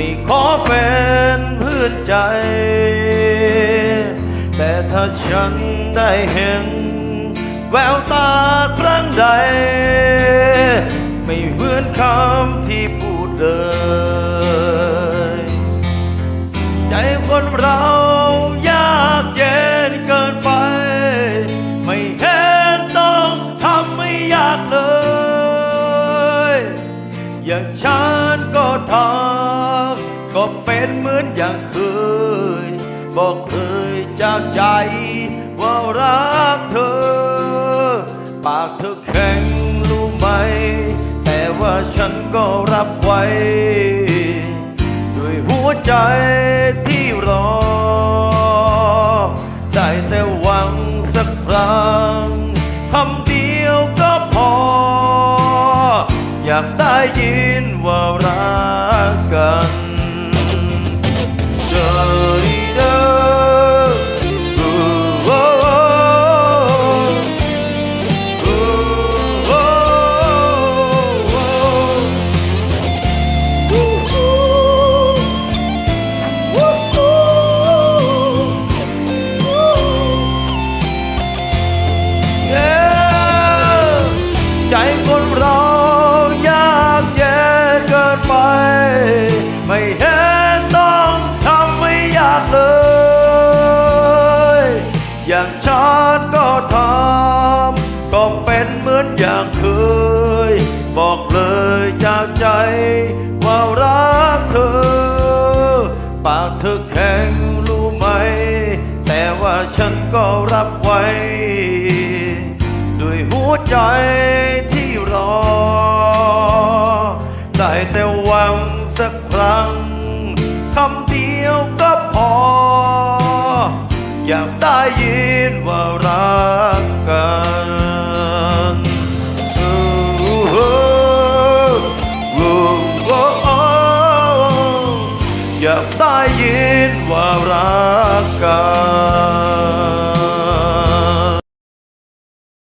ไม่ขอเป็นเพื่อนใจ แต่ถ้าฉันได้เห็น แววตาครั้งใด ไม่เหมือนคำที่พูดเลย ใจคนเรายากเย็นเกินไป ไม่เห็นต้องทำไม่ยากเลย อย่างฉัน เป็นเหมือนอย่างเคย บอกเคยจากใจว่ารักเธอ ปากเธอแข็งรู้ไหม แต่ว่าฉันก็รับไว้ ด้วยหัวใจที่รอ ได้แต่หวังสักครั้งคำเดียวก็พอ อยากได้ยินว่ารักกัน ไม่เห็นต้องทำไม่ยากเลย อย่างฉันก็ทำก็เป็นเหมือนอย่างเคย บอกเลยจากใจว่ารักเธอ ปากเธอแข็งรู้ไหม แต่ว่าฉันก็รับไว้ ด้วยหัวใจที่รอ ได้แต่ รั้งคำเดียวก็พอ อยากได้ยินว่ารักกันอยากได้ยินว่ารักกัน